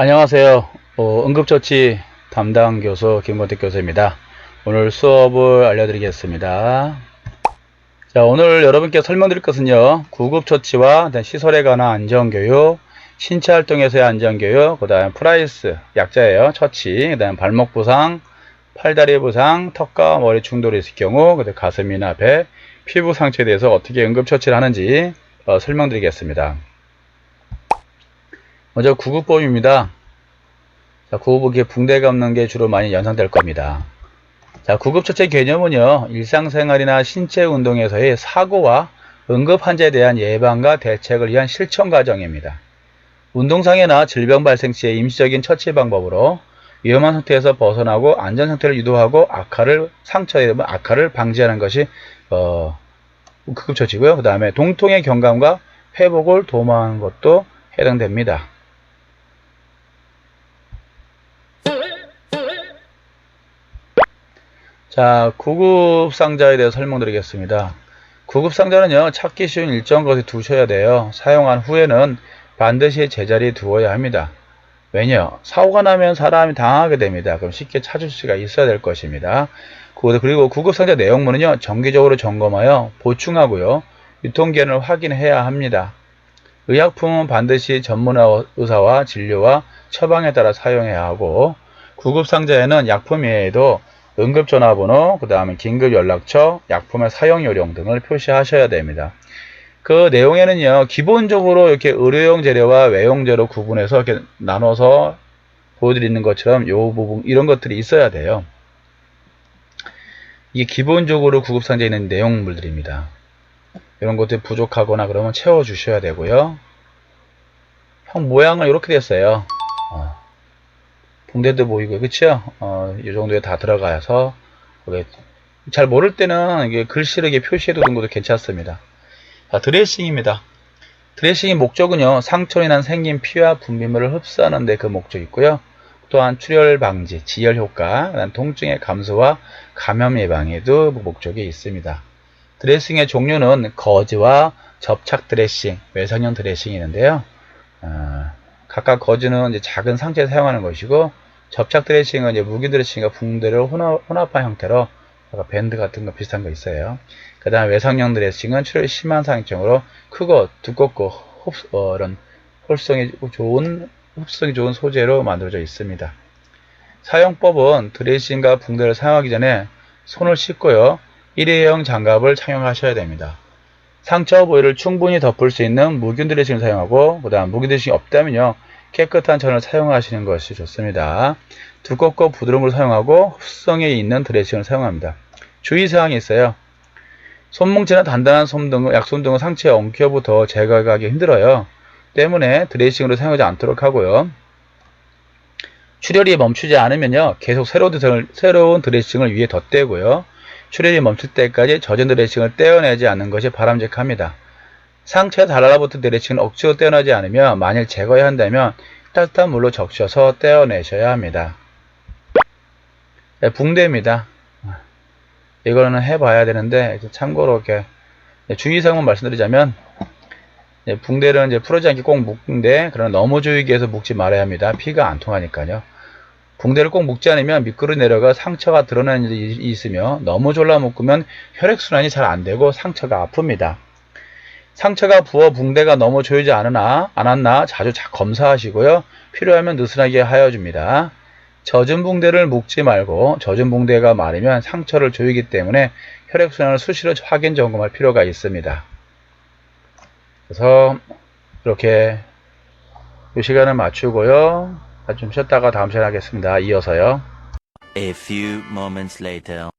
안녕하세요. 어, 응급처치 담당 교수 김건택 교수입니다. 오늘 수업을 알려드리겠습니다. 자, 오늘 여러분께 설명드릴 것은요. 구급처치와 시설에 관한 안전교육, 신체활동에서의 안전교육, 그 다음 프라이스, 약자예요. 처치, 그 다음 발목 부상, 팔다리 부상, 턱과 머리 충돌이 있을 경우, 그 다음 가슴이나 배, 피부 상처에 대해서 어떻게 응급처치를 하는지 어, 설명드리겠습니다. 먼저 구급법입니다. 자, 구급기에 붕대가 없는 게 주로 많이 연상될 겁니다. 자, 구급처치 개념은요, 일상생활이나 신체 운동에서의 사고와 응급 환자에 대한 예방과 대책을 위한 실천 과정입니다. 운동상해나 질병 발생 시의 임시적인 처치 방법으로 위험한 상태에서 벗어나고 안전 상태를 유도하고 악화를 상처에 악화를 방지하는 것이 어, 구급처치고요. 그 다음에 동통의 경감과 회복을 도모하는 것도 해당됩니다. 자, 구급 상자에 대해서 설명드리겠습니다. 구급 상자는요, 찾기 쉬운 일정 것에 두셔야 돼요. 사용한 후에는 반드시 제자리에 두어야 합니다. 왜냐? 사고가 나면 사람이 당하게 됩니다. 그럼 쉽게 찾을 수가 있어야 될 것입니다. 그리고 구급 상자 내용물은요, 정기적으로 점검하여 보충하고요, 유통기한을 확인해야 합니다. 의약품은 반드시 전문 의사와 진료와 처방에 따라 사용해야 하고, 구급 상자에는 약품 외에도 응급전화번호, 그 다음에 긴급연락처, 약품의 사용요령 등을 표시하셔야 됩니다. 그 내용에는요, 기본적으로 이렇게 의료용 재료와 외용 재료 구분해서 이렇게 나눠서 보여드리는 것처럼 요 부분, 이런 것들이 있어야 돼요. 이게 기본적으로 구급상자에 있는 내용물들입니다. 이런 것들이 부족하거나 그러면 채워주셔야 되고요. 형 모양은 이렇게 됐어요. 어. 붕대도 보이고 그쵸? 어, 이 정도에 다 들어가서 잘 모를 때는 이게 글씨를 이렇게 표시해 두는 것도 괜찮습니다. 자, 드레싱입니다. 드레싱의 목적은요, 상처에 난 생긴 피와 분비물을 흡수하는 데 그 목적이 있고요. 또한 출혈 방지, 지혈 효과, 통증의 감소와 감염 예방에도 목적이 있습니다. 드레싱의 종류는 거즈와 접착 드레싱, 외상형 드레싱이 있는데요. 어, 각각 거즈는 이제 작은 상체에 사용하는 것이고 접착 드레싱은 이제 무기 드레싱과 붕대를 혼합, 혼합한 형태로 밴드 같은 거 비슷한 거 있어요. 그 다음에 외상형 드레싱은 출혈이 심한 상처로 크고 두껍고 흡, 어, 이런 흡성이 좋은 흡성이 좋은 소재로 만들어져 있습니다. 사용법은 드레싱과 붕대를 사용하기 전에 손을 씻고요. 일회용 장갑을 착용하셔야 됩니다. 상처 부위를 충분히 덮을 수 있는 무균 드레싱을 사용하고 그 다음 무균 드레싱이 없다면요. 깨끗한 천을 사용하시는 것이 좋습니다. 두껍고 부드러운 걸 사용하고 흡성이 있는 드레싱을 사용합니다. 주의사항이 있어요. 손뭉치나 단단한 솜 등, 약솜 등은 상체에 엉켜부터 제거하기 힘들어요. 때문에 드레싱으로 사용하지 않도록 하고요. 출혈이 멈추지 않으면요. 계속 새로운, 새로운 드레싱을 위에 덧대고요. 출혈이 멈출 때까지 젖은 드레싱을 떼어내지 않는 것이 바람직합니다. 상처에 달라붙은 드레싱을 억지로 떼어내지 않으면 만일 제거해야 한다면 따뜻한 물로 적셔서 떼어내셔야 합니다. 네, 붕대입니다. 이거는 해봐야 되는데 참고로 이렇게 주의사항만 말씀드리자면 붕대를 이제 풀어지 않게 꼭 묶는데 그러나 너무 조이기 위해서 묶지 말아야 합니다. 피가 안 통하니까요. 붕대를 꼭 묶지 않으면 미끄러 내려가 상처가 드러나는 일이 있으며 너무 졸라 묶으면 혈액순환이 잘 안되고 상처가 아픕니다. 상처가 부어 붕대가 너무 조이지 않으나 않았나 자주 검사하시고요. 필요하면 느슨하게 하여줍니다. 젖은 붕대를 묶지 말고 젖은 붕대가 마르면 상처를 조이기 때문에 혈액순환을 수시로 확인 점검할 필요가 있습니다. 그래서 이렇게 이 시간을 맞추고요. 좀 쉬었다가 다음 시간에 하겠습니다. 이어서요. A few moments later.